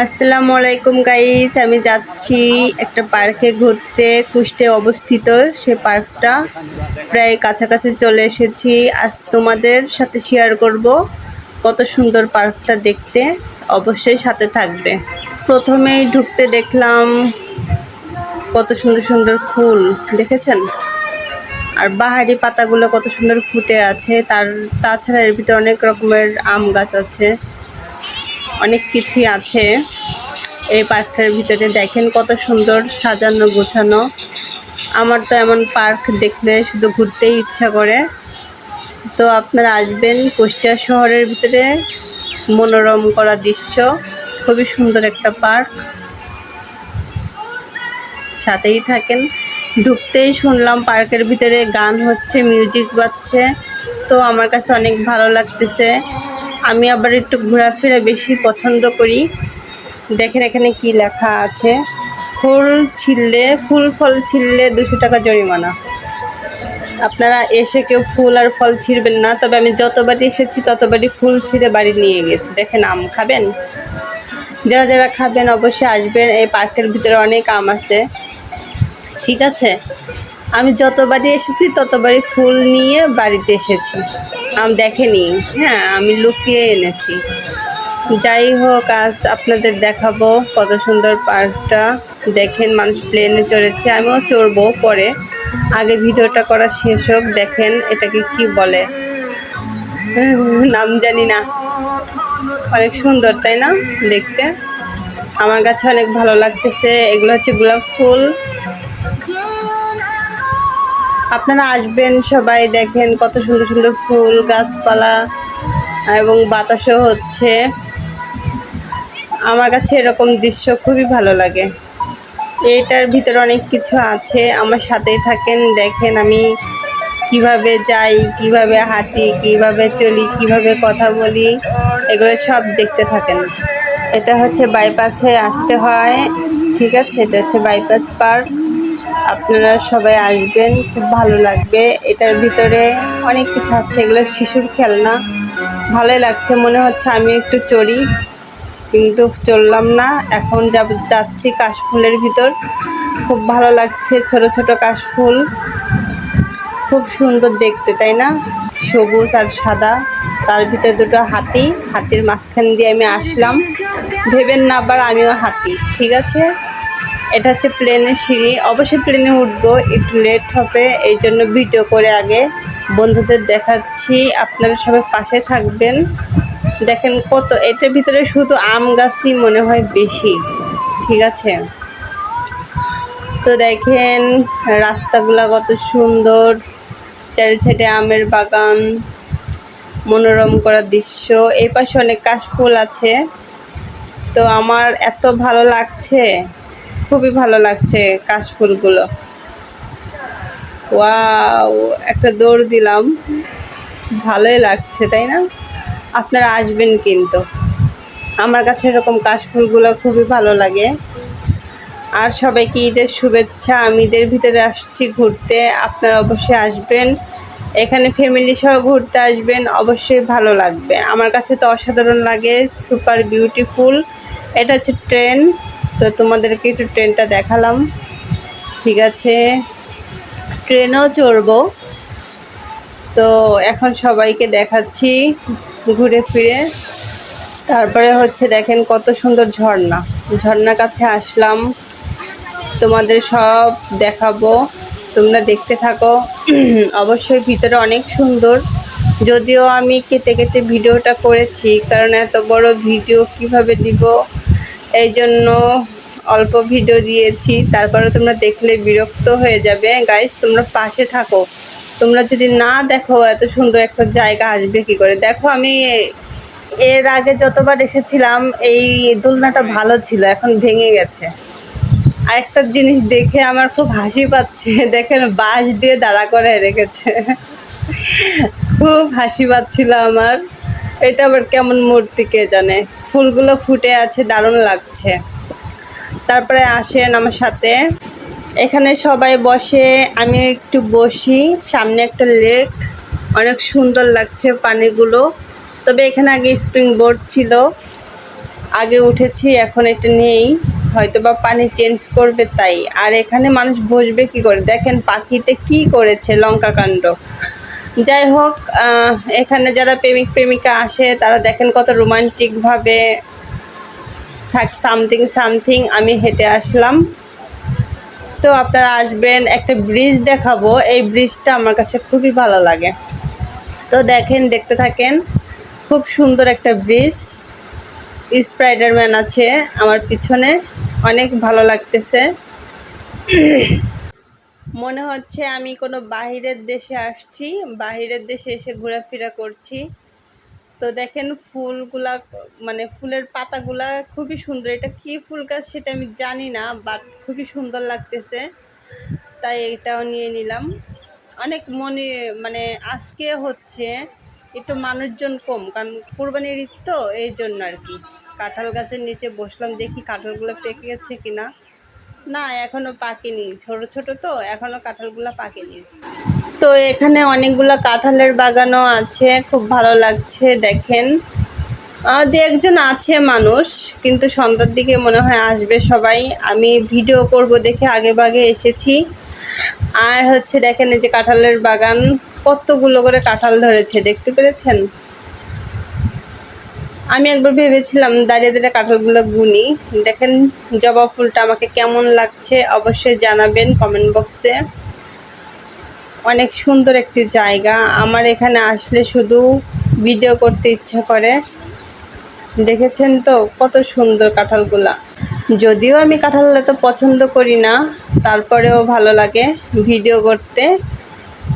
আসসালামু আলাইকুম গাইজ আমি যাচ্ছি একটা পার্কে ঘুরতে। কুষ্টে অবস্থিত সে পার্কটা। প্রায় কাছাকাছি চলে এসেছি। আজ তোমাদের সাথে শেয়ার করব কত সুন্দর পার্কটা দেখতে। অবশ্যই সাথে থাকবে। প্রথমেই ঢুকতে দেখলাম কত সুন্দর সুন্দর ফুল, দেখেছেন? আর বাহারি পাতাগুলো কত সুন্দর ফুটে আছে। তার, তাছাড়া এর ভিতরে অনেক রকমের আম গাছ আছে। অনেক কিছুই আছে। এই পার্কটার ভিতরে দেখেন কত সুন্দর সাজানো গোছানো। আমার তো এমন পার্ক দেখলে শুধু ঘুরতেই ইচ্ছা করে। তো আপনারা আসবেন কুষ্টিয়া শহরের ভিতরে। মনোরম করা দৃশ্য, খুবই সুন্দর একটা পার্ক। সাথেই থাকেন। ঢুকতেই শুনলাম পার্কের ভিতরে গান হচ্ছে, মিউজিক বাজছে। তো আমার কাছে অনেক ভালো লাগতেছে। আমি আবার একটু ঘোরাফেরা বেশি পছন্দ করি। দেখেন এখানে কি লেখা আছে? ফুল ছিললে ফুল ফল ছিললে দুশো টাকা জরিমানা। আপনারা এসে কেউ ফুল আর ফল ছিঁড়বেন না, তবে আমি যতবারই এসেছি ততবারই ফুল ছিঁড়ে বাড়ি নিয়ে গেছি। দেখেন আম খাবেন? যারা যারা খাবেন অবশ্যই আসবেন, এই পার্কের ভিতরে অনেক আম আছে। ঠিক আছে? আমি যতবারই এসেছি ততবারই ফুল নিয়ে বাড়িতে এসেছি। দেখেনি। হ্যাঁ আমি লুকিয়ে এনেছি। যাই হোক, আজ আপনাদের দেখাবো কত সুন্দর পার্কটা। দেখেন, মানুষ প্লেনে চড়েছে। আমিও চড়বো পরে। আগে ভিডিওটা করা শেষ হোক। দেখেন, এটাকে কি বলে? নাম জানি না। অনেক সুন্দর, তাই না? দেখতে। আমার কাছে অনেক ভালো লাগতেছে। এগুলো হচ্ছে গোলাপ ফুল। আপনারা আসবেন, সবাই দেখেন কত সুন্দর সুন্দর ফুল, গাছপালা এবং বাতাসও হচ্ছে। আমার কাছে এরকম দৃশ্য খুবই ভালো লাগে। এটার ভিতরে অনেক কিছু আছে, আমার সাথেই থাকেন, দেখেন আমি কীভাবে যাই, কীভাবে হাঁটি, কীভাবে চলি, কীভাবে কথা বলি, এগুলো সব দেখতে থাকেন। এটা হচ্ছে বাইপাসে আসতে হয়, ঠিক আছে? এটা হচ্ছে বাইপাস পার্ক আপনারা সবাই আসবেন, খুব ভালো লাগবে। এটার ভিতরে অনেক কিছু আছে, এগুলো শিশুর খেলনা। ভালোই লাগছে, মনে হচ্ছে আমি একটু চড়ি, কিন্তু চললাম না। এখন যাব, যাচ্ছি কাশফুলের ভিতর। খুব ভালো লাগছে, ছোট ছোট কাশফুল। খুব সুন্দর দেখতে, তাই না? সবুজ আর সাদা, তার ভিতরে দুটো হাতি। হাতির মাঝখান দিয়ে আমি আসলাম। ভেবেন না আবার আমিও হাতি, ঠিক আছে? এটা হচ্ছে প্লেনের সিঁড়ি। অবশ্যই প্লেনে উঠবো, একটু লেট হবে, এই জন্য ভিডিও করে আগে বন্ধুদের দেখাচ্ছি। আপনারা সবাই পাশে থাকবেন। দেখেন কত, এটার ভিতরে শুধু আম গাছই মনে হয় বেশি, ঠিক আছে? তো দেখেন, রাস্তাগুলা কত সুন্দর চারি সাইডে আমের বাগান, মনোরম করা দৃশ্য। এই পাশে অনেক কাশফুল আছে। তো আমার এত ভালো লাগছে। খুবই ভালো লাগছে কাশফুলগুলো ওয়াও, একটা দৌড় দিলাম। ভালোই লাগছে, তাই না? আপনারা আসবেন কিন্তু। আমার কাছে এরকম কাশফুলগুলো খুবই ভালো লাগে। আর সবাইকে ঈদের শুভেচ্ছা। আমি ঈদের ভিতরে আসছি ঘুরতে। আপনারা অবশ্যই আসবেন। এখানে ফ্যামিলি সহ ঘুরতে আসবেন। অবশ্যই ভালো লাগবে। আমার কাছে তো অসাধারণ লাগে। সুপার বিউটিফুল এটা হচ্ছে ট্রেন তো তোমাদেরকে একটু ট্রেনটা দেখালাম। ঠিক আছে। ট্রেনও চড়বো। তো এখন সবাইকে দেখাচ্ছি ঘুরে ফিরে। তারপরে হচ্ছে দেখেন কত সুন্দর ঝর্ণা। ঝর্ণার কাছে আসলাম। তোমাদের সব দেখাবো। তোমরা দেখতে থাকো। অবশ্যই ভিতরে অনেক সুন্দর। যদিও আমি কেটে কেটে ভিডিওটা করেছি, কারণ এত বড় ভিডিও কীভাবে দিব? এই জন্য অল্প ভিডিও দিয়েছি, তারপরে তোমরা দেখলে বিরক্ত হয়ে যাবে। গাইস তোমরা পাশে থাকো। তোমরা যদি না দেখো, এত সুন্দর একটা জায়গা আসবে কি করে? দেখো, আমি এর আগে যতবার এসেছিলাম, এই দোলনাটা ভালো ছিল, এখন ভেঙে গেছে। আরেকটা জিনিস দেখে আমার খুব হাসি পাচ্ছে। দেখেন, বাঁশ দিয়ে দাঁড়া করে রেখেছে। খুব হাসি পাচ্ছিল আমার। এটা আবার কেমন মূর্তি, কে জানে? ফুলগুলো ফুটে আছে, দারুণ লাগছে। তারপরে আসেন আমার সাথে। এখানে সবাই বসে, আমি একটু বসি, সামনে একটা লেক অনেক সুন্দর লাগছে পানিগুলো। তবে এখানে আগে স্প্রিং বোর্ড ছিল, আগে উঠেছি, এখন এটা নেই। হয়তো বা পানি চেঞ্জ করবে তাই। আর এখানে মানুষ বসবে কি করে? দেখেন পাখিতে কি করেছে লঙ্কা কাণ্ড। যাই হোক এখানে যারা প্রেমিক প্রেমিকা আসে, তারা দেখেন কত রোমান্টিকভাবে থাক সামথিং সামথিং আমি হেঁটে আসলাম। তো আপনারা আসবেন, একটা ব্রিজ দেখাবো। এই ব্রিজটা আমার কাছে খুবই ভালো লাগে। তো দেখেন, দেখতে থাকেন, খুব সুন্দর একটা ব্রিজ স্প্রাইডারম্যান আছে আমার পিছনে, অনেক ভালো লাগতেছে। মনে হচ্ছে আমি কোনো বাহিরের দেশে আসছি, বাহিরের দেশে এসে ঘোরাফেরা করছি। তো দেখেন ফুলগুলা মানে ফুলের পাতাগুলা খুবই সুন্দর। এটা কি ফুল গাছ সেটা আমি জানি না বাট খুবই সুন্দর লাগতেছে। তাই এটাও নিয়ে নিলাম। অনেক মনে মানে আজকে হচ্ছে একটু মানুষজন কম, কারণ কোরবানির ঈদ তো এই জন্য আর কি। কাঁঠাল গাছের নিচে বসলাম, দেখি কাঁঠালগুলো পেকে গেছে কিনা। না, এখনও পাকেনি। ছোট ছোট তো, এখনও কাঁঠালগুলো পাকেনি। তো এখানে অনেকগুলো কাঁঠালের বাগানও আছে, খুব ভালো লাগছে দেখেন। দু একজন আছে মানুষ, কিন্তু সন্ধ্যার দিকে মনে হয় আসবে সবাই। আমি ভিডিও করব দেখে আগে ভাগে এসেছি। আর হচ্ছে দেখেন এই যে কাঁঠালের বাগান, কতগুলো করে কাঁঠাল ধরেছে, দেখতে পেরেছেন? আমি একবার ভেবেছিলাম দাঁড়িয়ে দাঁড়িয়ে কাঁঠালগুলো গুনি। দেখেন জবা ফুলটা আমাকে কেমন লাগছে, অবশ্যই জানাবেন কমেন্ট বক্সে। অনেক সুন্দর একটি জায়গা। আমার এখানে আসলে শুধু ভিডিও করতে ইচ্ছা করে। দেখেছেন তো কত সুন্দর কাঁঠালগুলা। যদিও আমি কাঁঠাল এত পছন্দ করি না, তারপরেও ভালো লাগে ভিডিও করতে।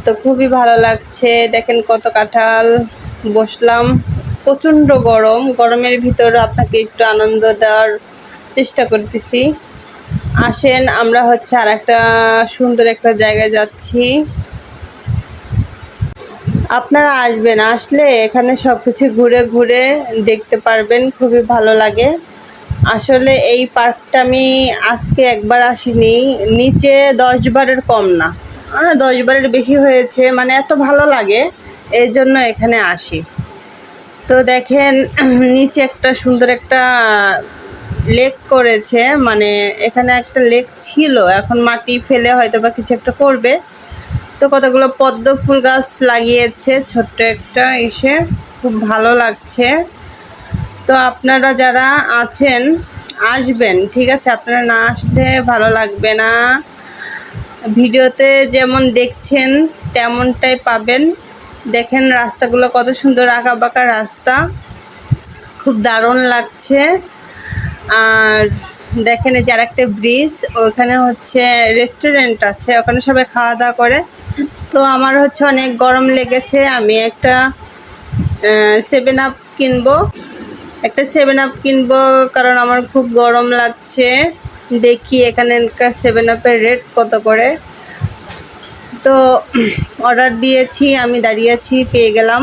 তো খুবই ভালো লাগছে, দেখেন কত কাঁঠাল। বসলাম, প্রচণ্ড গরম। গরমের ভিতর আপনাকে একটু আনন্দ দেওয়ার চেষ্টা করতেছি। আসেন, আমরা হচ্ছে আর একটা সুন্দর একটা জায়গায় যাচ্ছি। আপনারা আসবেন, আসলে এখানে সব কিছু ঘুরে ঘুরে দেখতে পারবেন, খুবই ভালো লাগে। আসলে এই পার্কটা আমি আজকে একবার আসিনি, নিচে দশ বারের কম না। দশ বারের বেশি হয়েছে মানে এত ভালো লাগে, এই জন্য এখানে আসি। তো দেখেন, নিচে একটা সুন্দর একটা লেক করেছে মানে এখানে একটা লেক ছিল, এখন মাটি ফেলে হয়তো বা কিছু একটা করবে। তো কতগুলো পদ্ম ফুল গাছ লাগিয়েছে, ছোট্ট একটা এসে খুব ভালো লাগছে। তো আপনারা যারা আছেন, আসবেন, ঠিক আছে? আপনারা না আসলে ভালো লাগবে না। ভিডিওতে যেমন দেখছেন, তেমনটাই পাবেন। দেখেন রাস্তাগুলো কত সুন্দর আঁকা বাঁকা রাস্তা। খুব দারুণ লাগছে। আর দেখেন এই যে আর একটা ব্রিজ ওখানে হচ্ছে রেস্টুরেন্ট আছে, ওখানে সবাই খাওয়া দাওয়া করে। তো আমার হচ্ছে অনেক গরম লেগেছে, আমি একটা সেভেন আপ কিনবো। একটা সেভেন আপ কিনবো, কারণ আমার খুব গরম লাগছে। দেখি এখানকার সেভেন আপের রেট কত করে। তো অর্ডার দিয়েছি, আমি দাঁড়িয়ে আছি, পেয়ে গেলাম।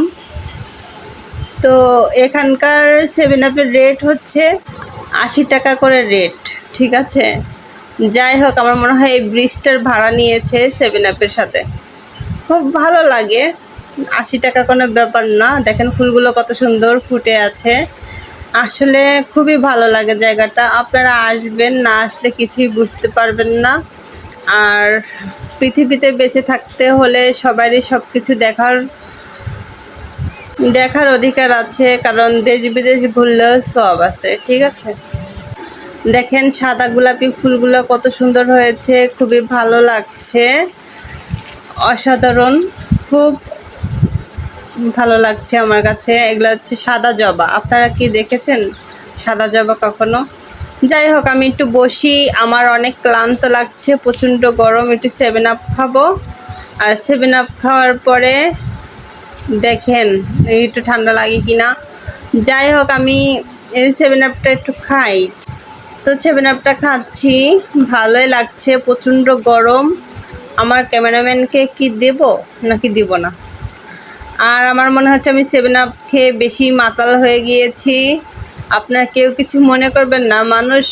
তো এখানকার সেভেন আপের রেট হচ্ছে আশি টাকা করে রেট ঠিক আছে? যাই হোক, আমার মনে হয় এই ব্রিজটার ভাড়া নিয়েছে সেভেন আপের সাথে। খুব ভালো লাগে। আশি টাকা কোনো ব্যাপার না। দেখেন ফুলগুলো কত সুন্দর ফুটে আছে। আসলে খুবই ভালো লাগে জায়গাটা। আপনারা আসবেন, না আসলে কিছুই বুঝতে পারবেন না। আর পৃথিবীতে বেঁচে থাকতে হলে সবারই সব কিছু দেখার দেখার অধিকার আছে। কারণ দেশ বিদেশ ঘুরলেও সব আছে, ঠিক আছে? দেখেন সাদা গোলাপি ফুলগুলো কত সুন্দর হয়েছে, খুবই ভালো লাগছে। অসাধারণ, খুব ভালো লাগছে আমার কাছে। এগুলো হচ্ছে সাদা জবা। আপনারা কি দেখেছেন সাদা জবা কখনো? যাই হোক, আমি একটু বসি। আমার অনেক ক্লান্ত লাগছে, প্রচণ্ড গরম। একটু সেভেন আপ খাব। আর সেভেন আপ খাওয়ার পরে দেখেন একটু ঠান্ডা লাগে কি না যাই হোক, আমি এই সেভেন আপটা একটু খাই। তো সেভেন আপটা খাচ্ছি। ভালোই লাগছে, প্রচণ্ড গরম। আমার ক্যামেরাম্যানকে কি দেব নাকি দিব না। আর আমার মনে হচ্ছে আমি সেভেন আপ খেয়ে বেশি মাতাল হয়ে গিয়েছি। আপনার কেউ কিছু মনে করবেন না, মানুষ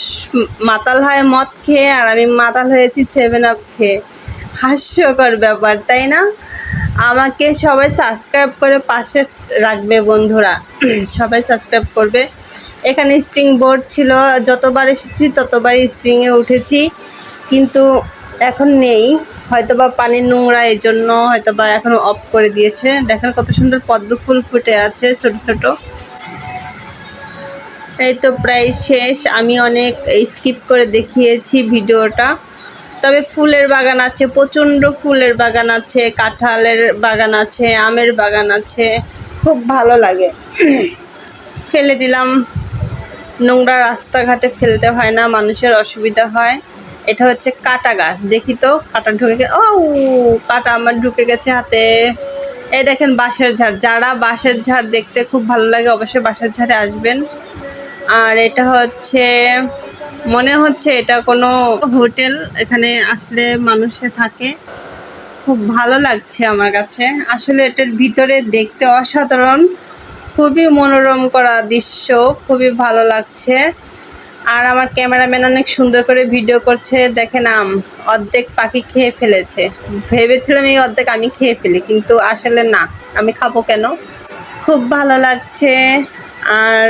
মাতাল হয় মদ খেয়ে আর আমি মাতাল হয়েছি সেভেন আপ খেয়ে। হাস্যকর ব্যাপার, তাই না? আমাকে সবাই সাবস্ক্রাইব করে পাশে রাখবে বন্ধুরা। সবাই সাবস্ক্রাইব করবে। এখানে স্প্রিং বোর্ড ছিল, যতবার এসেছি ততবারই স্প্রিংয়ে উঠেছি, কিন্তু এখন নেই। হয়তো বা পানির নোংরা এই জন্য হয়তো বা এখন অফ করে দিয়েছে। দেখেন কত সুন্দর পদ্ম ফুল ফুটে আছে ছোট ছোট। এই তো প্রায় শেষ। আমি অনেক স্কিপ করে দেখিয়েছি ভিডিওটা। তবে ফুলের বাগান আছে, প্রচণ্ড ফুলের বাগান আছে, কাঁঠালের বাগান আছে, আমের বাগান আছে। খুব ভালো লাগে। ফেলে দিলাম। নোংরা রাস্তাঘাটে ফেলতে হয় না, মানুষের অসুবিধা হয়। এটা হচ্ছে কাটা গাছ। দেখি তো, কাটা ঢুকে ও কাটা আমার ঢুকে গেছে হাতে। এই দেখেন বাঁশের ঝাড়। যারা বাঁশের ঝাড় দেখতে খুব ভালো লাগে, অবশ্যই বাঁশের ঝাড়ে আসবেন। আর এটা হচ্ছে, মনে হচ্ছে এটা কোনো হোটেল, এখানে আসলে মানুষে থাকে। খুব ভালো লাগছে আমার কাছে। আসলে এটার ভিতরে দেখতে অসাধারণ। খুবই মনোরম করা দৃশ্য, খুবই ভালো লাগছে। আর আমার ক্যামেরাম্যান অনেক সুন্দর করে ভিডিও করছে। দেখেন আম, অর্ধেক পাখি খেয়ে ফেলেছে। ভেবেছিলাম এই অর্ধেক আমি খেয়ে ফেলি, কিন্তু আসলে না। আমি খাব কেন? খুব ভালো লাগছে। আর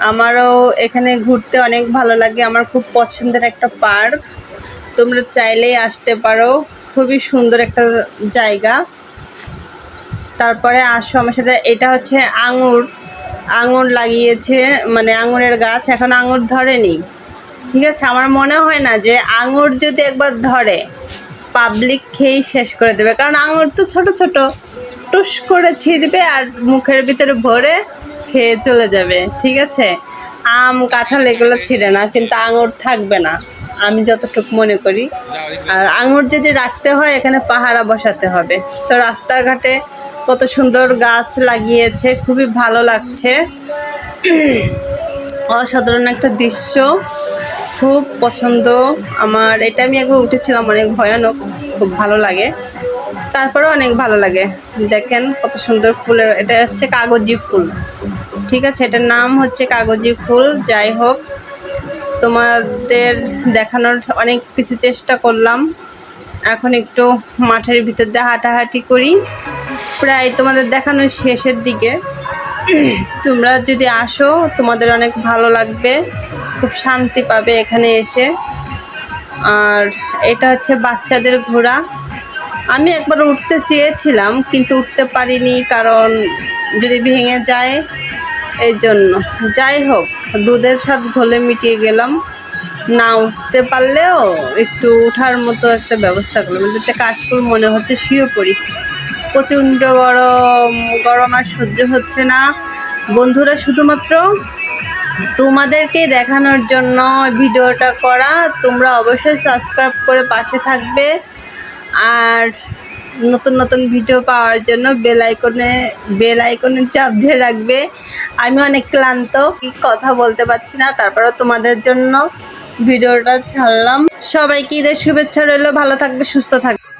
আমারও এখানে ঘুরতে অনেক ভালো লাগে। আমার খুব পছন্দের একটা পার্ক। তোমরা চাইলেই আসতে পারো। খুবই সুন্দর একটা জায়গা। তারপরে আসো আমার সাথে, এটা হচ্ছে আঙুর। আঙুর লাগিয়েছে মানে আঙুরের গাছ, এখন আঙুর ধরেনি। ঠিক আছে, আমার মনে হয় না যে আঙুর যদি একবার ধরে পাবলিক খেয়েই শেষ করে দেবে। কারণ আঙুর তো ছোট ছোট, টুস করে ছিঁড়বে আর মুখের ভিতরে ভরে খেয়ে চলে যাবে। ঠিক আছে? আম, কাঁঠাল এগুলো ছিঁড়ে না, কিন্তু আঙুর থাকবে না, আমি যতটুকু মনে করি। আর আঙুর যদি রাখতে হয়, এখানে পাহারা বসাতে হবে। তো রাস্তাঘাটে কত সুন্দর গাছ লাগিয়েছে, খুবই ভালো লাগছে। অসাধারণ একটা দৃশ্য, খুব পছন্দ। আমার, এটা আমি একবার উঠেছিলাম, অনেক ভয়ানক, খুব ভালো লাগে। তারপরেও অনেক ভালো লাগে। দেখেন কত সুন্দর ফুলের এটা হচ্ছে কাগজি ফুল। ঠিক আছে, এটার নাম হচ্ছে কাগজি ফুল। যাই হোক, তোমাদের দেখানোর অনেক কিছু চেষ্টা করলাম। এখন একটু মাঠের ভিতর দিয়ে হাঁটাহাঁটি করি। প্রায় তোমাদের দেখানোর শেষের দিকে। তোমরা যদি আসো, তোমাদের অনেক ভালো লাগবে, খুব শান্তি পাবে এখানে এসে। আর এটা হচ্ছে বাচ্চাদের ঘোড়া। আমি একবার উঠতে চেয়েছিলাম, কিন্তু উঠতে পারিনি, কারণ যদি ভেঙে যায়, এই জন্য। যাই হোক, দুধের স্বাদ ঘোলে মিটিয়ে গেলাম। না উঠতে পারলেও একটু ওঠার মতো একটা ব্যবস্থা করলাম। হচ্ছে কাশফুল, মনে হচ্ছে শুয়ে পড়ি। প্রচণ্ড গরম গরম আর সহ্য হচ্ছে না। বন্ধুরা, শুধুমাত্র তোমাদেরকে দেখানোর জন্য ভিডিওটা করা, তোমরা অবশ্যই সাবস্ক্রাইব করে পাশে থাকবে। আর নতুন নতুন ভিডিও পাওয়ার জন্য বেল আইকনে বেল আইকনে চাপ দিয়ে রাখবে। আমি অনেক ক্লান্ত কথা বলতে পারছি না তারপরে তোমাদের জন্য ভিডিওটা ছাড়লাম। সবাইকে ঈদের শুভেচ্ছা রইল, ভালো থাকবে, সুস্থ থাকবে।